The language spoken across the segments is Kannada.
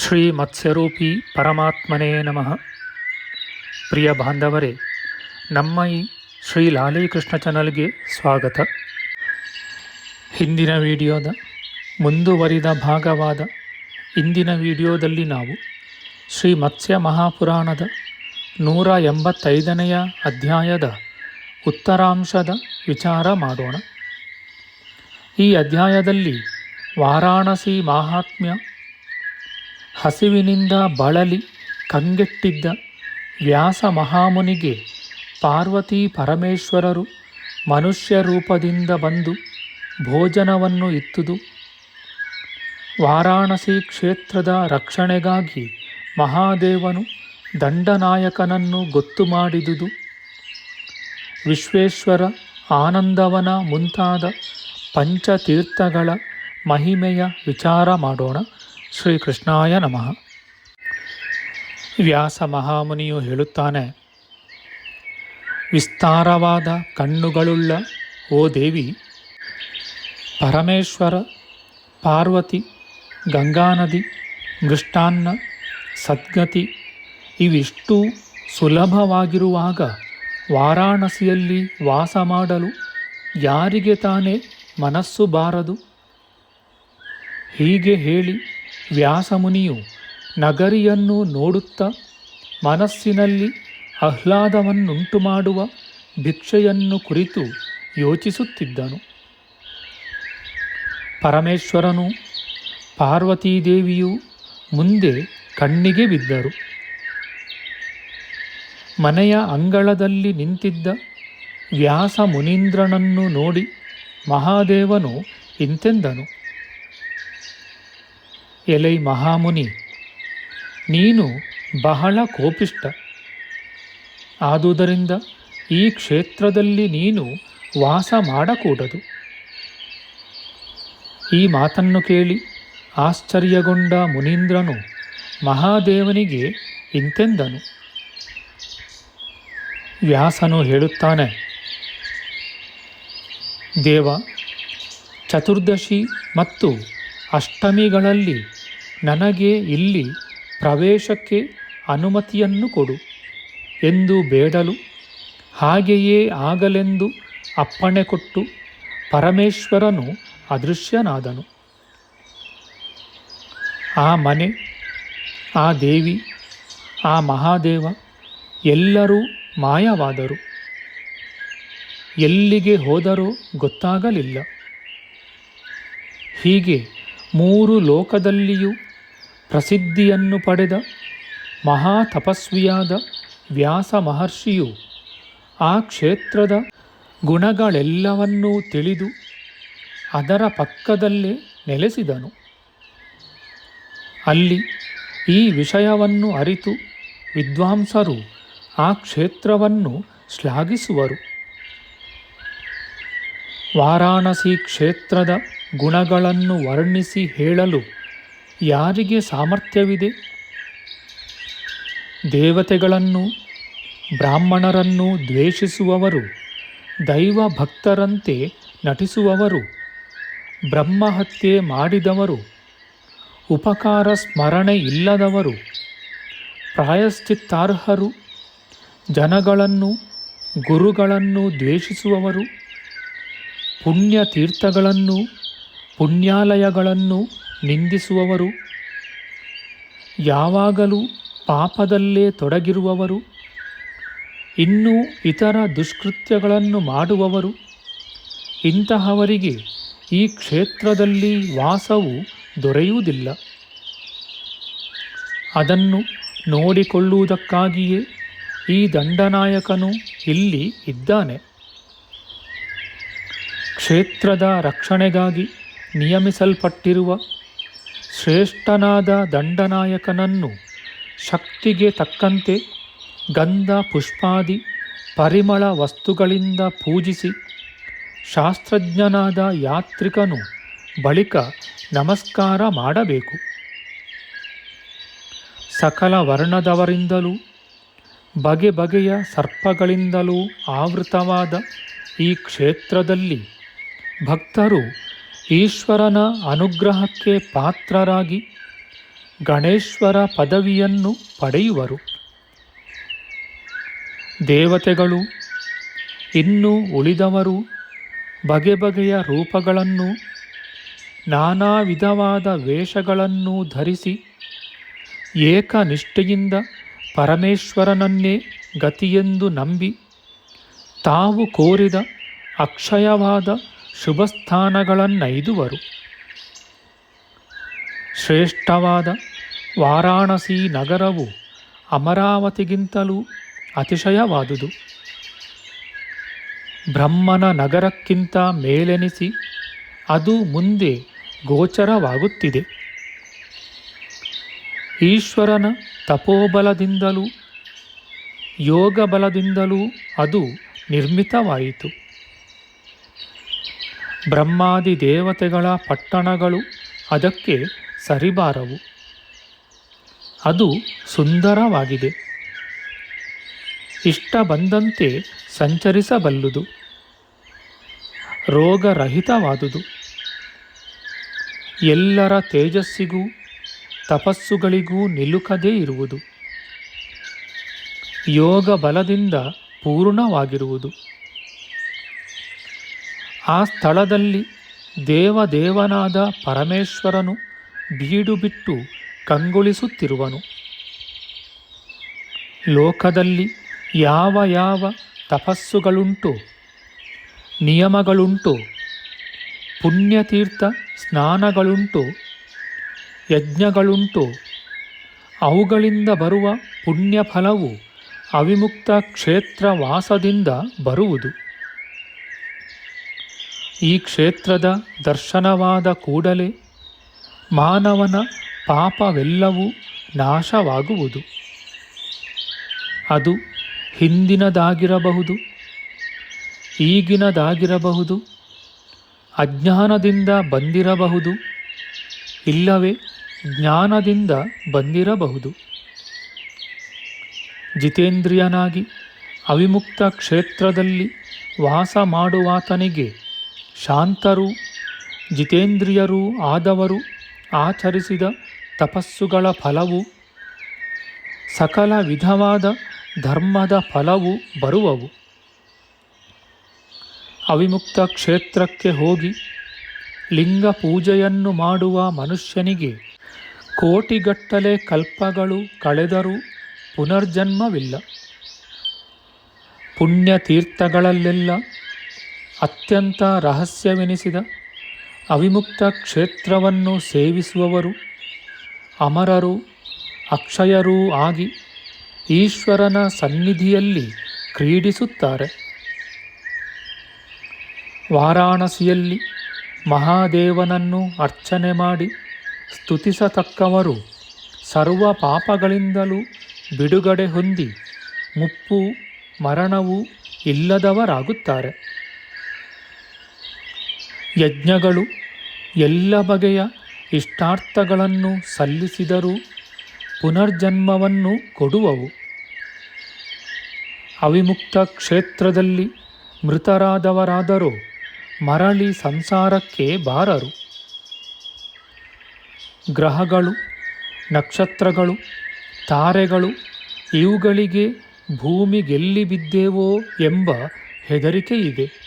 ಶ್ರೀ ಮತ್ಸ್ಯರೂಪಿ ಪರಮಾತ್ಮನೇ ನಮಃ. ಪ್ರಿಯ ಬಾಂಧವರೇ, ನಮ್ಮ ಈ ಶ್ರೀ ಲಾಲೀಕೃಷ್ಣ ಚಾನಲ್ಗೆ ಸ್ವಾಗತ. ಹಿಂದಿನ ವಿಡಿಯೋದ ಮುಂದುವರಿದ ಭಾಗವಾದ ಇಂದಿನ ವಿಡಿಯೋದಲ್ಲಿ ನಾವು ಶ್ರೀ ಮತ್ಸ್ಯ ಮಹಾಪುರಾಣದ ನೂರ ಎಂಬತ್ತೈದನೆಯ ಅಧ್ಯಾಯದ ಉತ್ತರಾಂಶದ ವಿಚಾರ ಮಾಡೋಣ. ಈ ಅಧ್ಯಾಯದಲ್ಲಿ ವಾರಾಣಸಿ ಮಾಹಾತ್ಮ್ಯ ಹಸಿವಿನಿಂದ ಬಳಲಿ ಕಂಗೆಟ್ಟಿದ್ದ ವ್ಯಾಸ ಮಹಾಮುನಿಗೆ ಪಾರ್ವತಿ ಪರಮೇಶ್ವರರು ಮನುಷ್ಯ ರೂಪದಿಂದ ಬಂದು ಭೋಜನವನ್ನು ಇತ್ತುದು. ವಾರಾಣಸಿ ಕ್ಷೇತ್ರದ ರಕ್ಷಣೆಗಾಗಿ ಮಹಾದೇವನು ದಂಡನಾಯಕನನ್ನು ಗೊತ್ತು ಮಾಡಿದುದು. ವಿಶ್ವೇಶ್ವರ ಆನಂದವನ ಮುಂತಾದ ಪಂಚತೀರ್ಥಗಳ ಮಹಿಮೆಯ ವಿಚಾರ ಮಾಡೋಣ. ಶ್ರೀಕೃಷ್ಣಾಯ ನಮಃ. ವ್ಯಾಸ ಮಹಾಮುನಿಯು ಹೇಳುತ್ತಾನೆ, ವಿಸ್ತಾರವಾದ ಕಣ್ಣುಗಳುಳ್ಳ, ಓ ದೇವಿ, ಪರಮೇಶ್ವರ, ಪಾರ್ವತಿ, ಗಂಗಾನದಿ, ಮೃಷ್ಟಾನ್ನ, ಸದ್ಗತಿ, ಇವಿಷ್ಟು ಸುಲಭವಾಗಿರುವಾಗ ವಾರಾಣಸಿಯಲ್ಲಿ ವಾಸ ಮಾಡಲು ಯಾರಿಗೆ ತಾನೇ ಮನಸ್ಸು ಬಾರದು? ಹೀಗೆ ಹೇಳಿ ವ್ಯಾಸಮುನಿಯು ನಗರಿಯನ್ನು ನೋಡುತ್ತಾ ಮನಸ್ಸಿನಲ್ಲಿ ಆಹ್ಲಾದವನ್ನುಂಟು ಮಾಡುವ ಭಿಕ್ಷೆಯನ್ನು ಕುರಿತು ಯೋಚಿಸುತ್ತಿದ್ದನು. ಪರಮೇಶ್ವರನು ಪಾರ್ವತೀದೇವಿಯು ಮುಂದೆ ಕಣ್ಣಿಗೆ ಬಿದ್ದರು. ಮನೆಯ ಅಂಗಳದಲ್ಲಿ ನಿಂತಿದ್ದ ವ್ಯಾಸ ಮುನೀಂದ್ರನನ್ನು ನೋಡಿ ಮಹಾದೇವನು ಇಂತೆಂದನು. ಎಲೈ ಮಹಾಮುನಿ, ನೀನು ಬಹಳ ಕೋಪಿಷ್ಟ ಆದುದರಿಂದ ಈ ಕ್ಷೇತ್ರದಲ್ಲಿ ನೀನು ವಾಸ ಮಾಡಕೂಡದು. ಈ ಮಾತನ್ನು ಕೇಳಿ ಆಶ್ಚರ್ಯಗೊಂಡ ಮುನೀಂದ್ರನು ಮಹಾದೇವನಿಗೆ ಇಂತೆಂದನು. ವ್ಯಾಸನು ಹೇಳುತ್ತಾನೆ, ದೇವ, ಚತುರ್ದಶಿ ಮತ್ತು ಅಷ್ಟಮಿಗಳಲ್ಲಿ ನನಗೆ ಇಲ್ಲಿ ಪ್ರವೇಶಕ್ಕೆ ಅನುಮತಿಯನ್ನು ಕೊಡು ಎಂದು ಬೇಡಲು ಹಾಗೆಯೇ ಆಗಲೆಂದು ಅಪ್ಪಣೆ ಕೊಟ್ಟು ಪರಮೇಶ್ವರನು ಅದೃಶ್ಯನಾದನು. ಆ ಮನೆ, ಆ ದೇವಿ, ಆ ಮಹಾದೇವ ಎಲ್ಲರೂ ಮಾಯವಾದರು. ಎಲ್ಲಿಗೆ ಹೋದರೂ ಗೊತ್ತಾಗಲಿಲ್ಲ. ಹೀಗೆ ಮೂರು ಲೋಕದಲ್ಲಿಯೂ ಪ್ರಸಿದ್ಧಿಯನ್ನು ಪಡೆದ ಮಹಾ ತಪಸ್ವಿಯಾದ ವ್ಯಾಸ ಮಹರ್ಷಿಯು ಆ ಕ್ಷೇತ್ರದ ಗುಣಗಳೆಲ್ಲವನ್ನೂ ತಿಳಿದು ಅದರ ಪಕ್ಕದಲ್ಲೇ ನೆಲೆಸಿದನು. ಅಲ್ಲಿ ಈ ವಿಷಯವನ್ನು ಅರಿತು ವಿದ್ವಾಂಸರು ಆ ಕ್ಷೇತ್ರವನ್ನು ಶ್ಲಾಘಿಸುವರು. ವಾರಾಣಸಿ ಕ್ಷೇತ್ರದ ಗುಣಗಳನ್ನು ವರ್ಣಿಸಿ ಹೇಳಲು ಯಾರಿಗೆ ಸಾಮರ್ಥ್ಯವಿದೆ? ದೇವತೆಗಳನ್ನು, ಬ್ರಾಹ್ಮಣರನ್ನು ದ್ವೇಷಿಸುವವರು ದೈವ ಭಕ್ತರಂತೆ ನಟಿಸುವವರು, ಬ್ರಹ್ಮಹತ್ಯೆ ಮಾಡಿದವರು, ಉಪಕಾರ ಸ್ಮರಣೆ ಇಲ್ಲದವರು, ಪ್ರಾಯಶ್ಚಿತ್ತಾರ್ಹರು, ಜನಗಳನ್ನು, ಗುರುಗಳನ್ನು ದ್ವೇಷಿಸುವವರು ಪುಣ್ಯ ತೀರ್ಥಗಳನ್ನು ಪುಣ್ಯಾಲಯಗಳನ್ನು ನಿಂದಿಸುವವರು, ಯಾವಾಗಲೂ ಪಾಪದಲ್ಲೇ ತೊಡಗಿರುವವರು, ಇನ್ನೂ ಇತರ ದುಷ್ಕೃತ್ಯಗಳನ್ನು ಮಾಡುವವರು, ಇಂತಹವರಿಗೆ ಈ ಕ್ಷೇತ್ರದಲ್ಲಿ ವಾಸವು ದೊರೆಯುವುದಿಲ್ಲ. ಅದನ್ನು ನೋಡಿಕೊಳ್ಳುವುದಕ್ಕಾಗಿಯೇ ಈ ದಂಡನಾಯಕನು ಇಲ್ಲಿ ಇದ್ದಾನೆ. ಕ್ಷೇತ್ರದ ರಕ್ಷಣೆಗಾಗಿ ನಿಯಮಿಸಲ್ಪಟ್ಟಿರುವ ಶ್ರೇಷ್ಠನಾದ ದಂಡನಾಯಕನನ್ನು ಶಕ್ತಿಗೆ ತಕ್ಕಂತೆ ಗಂಧ, ಪುಷ್ಪಾದಿ, ಪರಿಮಳ ವಸ್ತುಗಳಿಂದ ಪೂಜಿಸಿ ಶಾಸ್ತ್ರಜ್ಞನಾದ ಯಾತ್ರಿಕನು ಬಳಿಕ ನಮಸ್ಕಾರ ಮಾಡಬೇಕು. ಸಕಲ ವರ್ಣದವರಿಂದಲೂ, ಬಗೆ ಬಗೆಯ ಸರ್ಪಗಳಿಂದಲೂ ಆವೃತವಾದ ಈ ಕ್ಷೇತ್ರದಲ್ಲಿ ಭಕ್ತರು ಈಶ್ವರನ ಅನುಗ್ರಹಕ್ಕೆ ಪಾತ್ರರಾಗಿ ಗಣೇಶ್ವರ ಪದವಿಯನ್ನು ಪಡೆಯುವರು. ದೇವತೆಗಳು ಇನ್ನು ಉಳಿದವರು ಬಗೆ ಬಗೆಯ ರೂಪಗಳನ್ನು, ನಾನಾ ವಿಧವಾದ ವೇಷಗಳನ್ನು ಧರಿಸಿ ಏಕನಿಷ್ಠೆಯಿಂದ ಪರಮೇಶ್ವರನನ್ನೇ ಗತಿಯೆಂದು ನಂಬಿ ತಾವು ಕೋರಿದ ಅಕ್ಷಯವಾದ ಶುಭಸ್ಥಾನಗಳನ್ನೈದುವರು. ಶ್ರೇಷ್ಠವಾದ ವಾರಾಣಸಿ ನಗರವು ಅಮರಾವತಿಗಿಂತಲೂ ಅತಿಶಯವಾದುದು. ಬ್ರಹ್ಮನ ನಗರಕ್ಕಿಂತ ಮೇಲೆನಿಸಿ ಅದು ಮುಂದೆ ಗೋಚರವಾಗುತ್ತಿದೆ. ಈಶ್ವರನ ತಪೋಬಲದಿಂದಲೂ ಯೋಗಬಲದಿಂದಲೂ ಅದು ನಿರ್ಮಿತವಾಯಿತು. ಬ್ರಹ್ಮಾದಿ ದೇವತೆಗಳ ಪಟ್ಟಣಗಳು ಅದಕ್ಕೆ ಸರಿಬಾರವು. ಅದು ಸುಂದರವಾಗಿದೆ. ಇಷ್ಟ ಬಂದಂತೆ ಸಂಚರಿಸಬಲ್ಲುದು. ರೋಗರಹಿತವಾದುದು. ಎಲ್ಲರ ತೇಜಸ್ಸಿಗೂ ತಪಸ್ಸುಗಳಿಗೂ ನಿಲುಕದೇ ಇರುವುದು. ಯೋಗ ಬಲದಿಂದ ಪೂರ್ಣವಾಗಿರುವುದು. ಆ ಸ್ಥಳದಲ್ಲಿ ದೇವದೇವನಾದ ಪರಮೇಶ್ವರನು ಬೀಡು ಬಿಟ್ಟು ಕಂಗೊಳಿಸುತ್ತಿರುವನು. ಲೋಕದಲ್ಲಿ ಯಾವ ಯಾವ ತಪಸ್ಸುಗಳುಂಟು, ನಿಯಮಗಳುಂಟು, ಪುಣ್ಯತೀರ್ಥ ಸ್ನಾನಗಳುಂಟು, ಯಜ್ಞಗಳುಂಟು, ಅವುಗಳಿಂದ ಬರುವ ಪುಣ್ಯಫಲವು ಅವಿಮುಕ್ತ ಕ್ಷೇತ್ರವಾಸದಿಂದ ಬರುವುದು. ಈ ಕ್ಷೇತ್ರದ ದರ್ಶನವಾದ ಕೂಡಲೇ ಮಾನವನ ಪಾಪವೆಲ್ಲವೂ ನಾಶವಾಗುವುದು. ಅದು ಹಿಂದಿನದಾಗಿರಬಹುದು, ಈಗಿನದಾಗಿರಬಹುದು, ಅಜ್ಞಾನದಿಂದ ಬಂದಿರಬಹುದು, ಇಲ್ಲವೇ ಜ್ಞಾನದಿಂದ ಬಂದಿರಬಹುದು. ಜಿತೇಂದ್ರಿಯನಾಗಿ ಅವಿಮುಕ್ತ ಕ್ಷೇತ್ರದಲ್ಲಿ ವಾಸ ಮಾಡುವಾತನಿಗೆ ಶಾಂತರೂ, ಜಿತೇಂದ್ರಿಯರೂ ಆದವರು ಆಚರಿಸಿದ ತಪಸ್ಸುಗಳ ಫಲವು, ಸಕಲ ವಿಧವಾದ ಧರ್ಮದ ಫಲವು ಬರುವವು. ಅವಿಮುಕ್ತ ಕ್ಷೇತ್ರಕ್ಕೆ ಹೋಗಿ ಲಿಂಗ ಪೂಜೆಯನ್ನು ಮಾಡುವ ಮನುಷ್ಯನಿಗೆ ಕೋಟಿಗಟ್ಟಲೆ ಕಲ್ಪಗಳು ಕಳೆದರೂ ಪುನರ್ಜನ್ಮವಿಲ್ಲ. ಪುಣ್ಯತೀರ್ಥಗಳಲ್ಲೆಲ್ಲ ಅತ್ಯಂತ ರಹಸ್ಯವೆನಿಸಿದ ಅವಿಮುಕ್ತ ಕ್ಷೇತ್ರವನ್ನು ಸೇವಿಸುವವರು ಅಮರರು, ಅಕ್ಷಯರೂ ಆಗಿ ಈಶ್ವರನ ಸನ್ನಿಧಿಯಲ್ಲಿ ಕ್ರೀಡಿಸುತ್ತಾರೆ. ವಾರಾಣಸಿಯಲ್ಲಿ ಮಹಾದೇವನನ್ನು ಅರ್ಚನೆ ಮಾಡಿ ಸ್ತುತಿಸತಕ್ಕವರು ಸರ್ವ ಪಾಪಗಳಿಂದಲೂ ಬಿಡುಗಡೆ ಹೊಂದಿ ಮುಪ್ಪು, ಮರಣವೂ ಇಲ್ಲದವರಾಗುತ್ತಾರೆ. ಯಜ್ಞಗಳು ಎಲ್ಲ ಬಗೆಯ ಇಷ್ಟಾರ್ಥಗಳನ್ನು ಸಲ್ಲಿಸಿದರೂ ಪುನರ್ಜನ್ಮವನ್ನು ಕೊಡುವವು. ಅವಿಮುಕ್ತ ಕ್ಷೇತ್ರದಲ್ಲಿ ಮೃತರಾದವರಾದರೂ ಮರಳಿ ಸಂಸಾರಕ್ಕೆ ಬಾರರು. ಗ್ರಹಗಳು, ನಕ್ಷತ್ರಗಳು, ತಾರೆಗಳು ಇವುಗಳಿಗೆ ಭೂಮಿಗೆಲ್ಲಿ ಬಿದ್ದೇವೋ ಎಂಬ ಹೆದರಿಕೆ ಇದೆ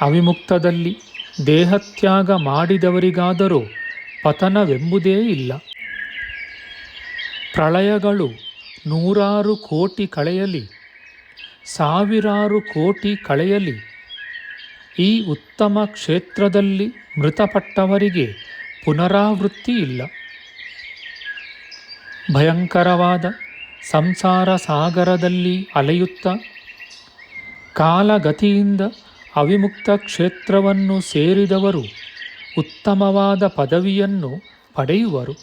ಅವಿಮುಕ್ತದಲ್ಲಿ ದೇಹತ್ಯಾಗ ಮಾಡಿದವರಿಗಾದರೂ ಪತನವೆಂಬುದೇ ಇಲ್ಲ. ಪ್ರಳಯಗಳು ನೂರಾರು ಕೋಟಿ ಕಳೆಯಲಿ, ಸಾವಿರಾರು ಕೋಟಿ ಕಳೆಯಲಿ, ಈ ಉತ್ತಮ ಕ್ಷೇತ್ರದಲ್ಲಿ ಮೃತಪಟ್ಟವರಿಗೆ ಪುನರಾವೃತ್ತಿ ಇಲ್ಲ. ಭಯಂಕರವಾದ ಸಂಸಾರ ಸಾಗರದಲ್ಲಿ ಅಲೆಯುತ್ತ ಕಾಲಗತಿಯಿಂದ ಅವಿಮುಕ್ತ ಕ್ಷೇತ್ರವನ್ನು ಸೇರಿದವರು ಉತ್ತಮವಾದ ಪದವಿಯನ್ನು ಪಡೆಯುವರು.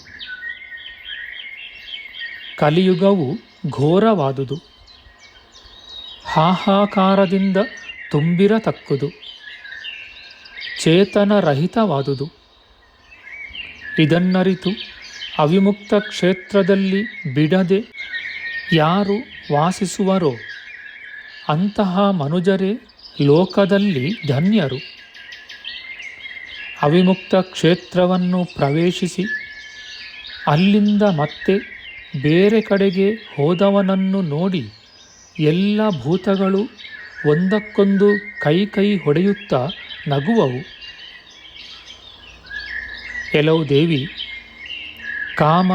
ಕಲಿಯುಗವು ಘೋರವಾದುದು. ಹಾಹಾಕಾರದಿಂದ ತುಂಬಿರತಕ್ಕುದು. ಚೇತನರಹಿತವಾದುದು. ಇದನ್ನರಿತು ಅವಿಮುಕ್ತ ಕ್ಷೇತ್ರದಲ್ಲಿ ಬಿಡದೆ ಯಾರು ವಾಸಿಸುವರೋ ಅಂತಹ ಮನುಜರೇ ಲೋಕದಲ್ಲಿ ಧನ್ಯರು. ಅವಿಮುಕ್ತ ಕ್ಷೇತ್ರವನ್ನು ಪ್ರವೇಶಿಸಿ, ಅಲ್ಲಿಂದ ಮತ್ತೆ ಬೇರೆ ಕಡೆಗೆ ಹೋದವನನ್ನು ನೋಡಿ ಎಲ್ಲ ಭೂತಗಳು ಒಂದಕ್ಕೊಂದು ಕೈ ಕೈ ಹೊಡೆಯುತ್ತಾ ನಗುವವು. ಕೆಲವು ದೇವಿ, ಕಾಮ,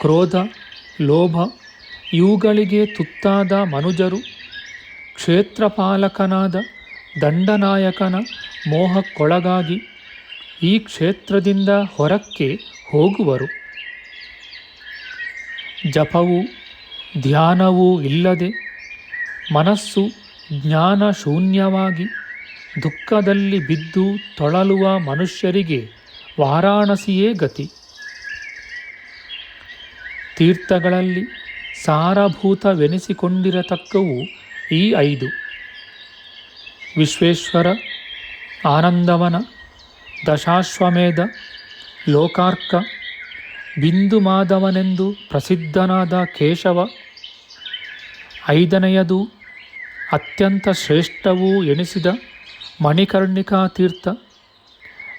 ಕ್ರೋಧ, ಲೋಭ, ಇವುಗಳಿಗೆ ತುತ್ತಾದ ಮನುಜರು ಕ್ಷೇತ್ರಪಾಲಕನಾದ, ದಂಡನಾಯಕನ ಮೋಹಕ್ಕೊಳಗಾಗಿ ಈ ಕ್ಷೇತ್ರದಿಂದ ಹೊರಕ್ಕೆ ಹೋಗುವರು. ಜಪವೂ ಧ್ಯಾನವೂ ಇಲ್ಲದೆ ಮನಸ್ಸು ಜ್ಞಾನ ಶೂನ್ಯವಾಗಿ ದುಃಖದಲ್ಲಿ ಬಿದ್ದು ತೊಳಲುವ ಮನುಷ್ಯರಿಗೆ ವಾರಾಣಸಿಯೇ ಗತಿ. ತೀರ್ಥಗಳಲ್ಲಿ ಸಾರಭೂತವೆನಿಸಿಕೊಂಡಿರತಕ್ಕವು ಈ ಐದು. ವಿಶ್ವೇಶ್ವರ, ಆನಂದವನ, ದಶಾಶ್ವಮೇಧ, ಲೋಕಾರ್ಕ ಬಿಂದು ಮಾಧವನೆಂದು ಪ್ರಸಿದ್ಧನಾದ ಕೇಶವ, ಐದನೆಯದು ಅತ್ಯಂತ ಶ್ರೇಷ್ಠವೂ ಎನಿಸಿದ ಮಣಿಕರ್ಣಿಕಾ ತೀರ್ಥ.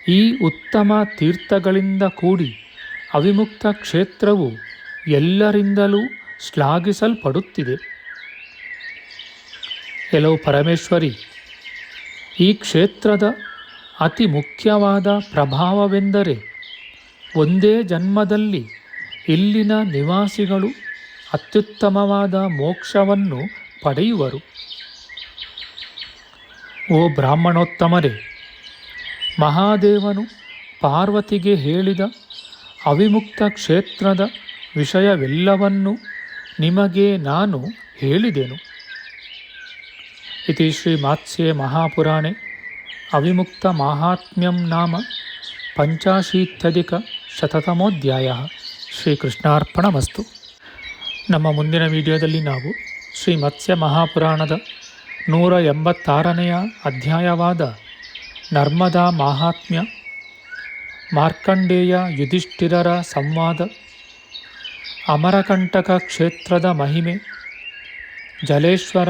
ಈ ಉತ್ತಮ ತೀರ್ಥಗಳಿಂದ ಕೂಡಿ ಅವಿಮುಕ್ತ ಕ್ಷೇತ್ರವು ಎಲ್ಲರಿಂದಲೂ ಶ್ಲಾಘಿಸಲ್ಪಡುತ್ತಿದೆ. ಕೆಲವು ಪರಮೇಶ್ವರಿ, ಈ ಕ್ಷೇತ್ರದ ಅತಿ ಮುಖ್ಯವಾದ ಪ್ರಭಾವವೆಂದರೆ ಒಂದೇ ಜನ್ಮದಲ್ಲಿ ಇಲ್ಲಿನ ನಿವಾಸಿಗಳು ಅತ್ಯುತ್ತಮವಾದ ಮೋಕ್ಷವನ್ನು ಪಡೆಯುವರು. ಓ ಬ್ರಾಹ್ಮಣೋತ್ತಮರೇ, ಮಹಾದೇವನು ಪಾರ್ವತಿಗೆ ಹೇಳಿದ ಅವಿಮುಕ್ತ ಕ್ಷೇತ್ರದ ವಿಷಯವೆಲ್ಲವನ್ನೂ ನಿಮಗೆ ನಾನು ಹೇಳಿದೆನು. ಶ್ರೀ ಮಾತ್ಸ್ಯೆ ಮಹಾಪುರಾಣೆ ಅವಿಮುಕ್ತ ಮಾಹಾತ್ಮ್ಯಂ ನಾಮ ಪಂಚಾಶೀತ್ಯಧಿಕ ಶತತಮೋಧ್ಯಾಯ ಶ್ರೀಕೃಷ್ಣಾರ್ಪಣಮಸ್ತು ನಮ್ಮ ಮುಂದಿನ ವಿಡಿಯೋದಲ್ಲಿ ನಾವು ಶ್ರೀ ಮತ್ಸ್ಯ ಮಹಾಪುರಾಣದ ನೂರ ಎಂಬತ್ತಾರನೆಯ ಅಧ್ಯಾಯವಾದ ನರ್ಮದಾ ಮಾಹಾತ್ಮ್ಯ, ಮಾರ್ಕಂಡೇಯ ಯುಧಿಷ್ಠಿರರ ಸಂವಾದ, ಅಮರಕಂಟಕ ಕ್ಷೇತ್ರದ ಮಹಿಮೆ, ಜಲೇಶ್ವರ